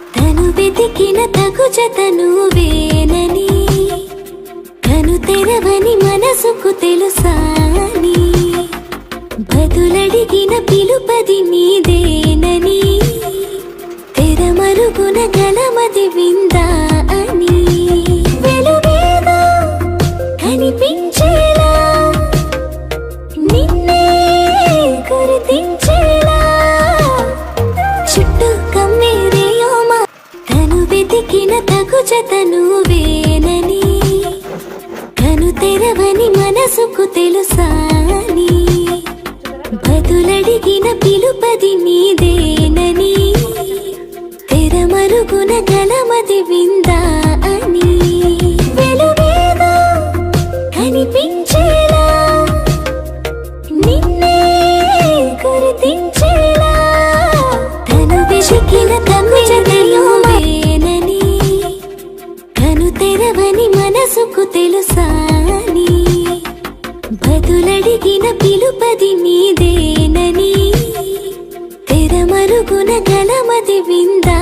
తను వెతికిన తగు జతను వేనని కను తెరవని మనసుకు తెలుసాని. బదులడిగిన పిలుపది నీదేనని తెరమరుగున గలమది విందా అని కనిపించేలా నిన్నే గుర్తించేలా చుట్టూ కమ్మేరేయోమా వెతికిన తగు జతను వేనని కను తెరవని మనసుకు తెలుసాని. బదులడిగిన పిలుపది నీదేనని తెరమరుగున గలమది విందా అని వెలుగేదో కనిపించేలా నిన్నే గుర్తించేలా. తను వెతికిన తమ్మిజతయోమేనని కను మనసుకు తెలుసాని బదులడిగిన పిలుపది నీదేనని? తెరమరుగున గలమది విందా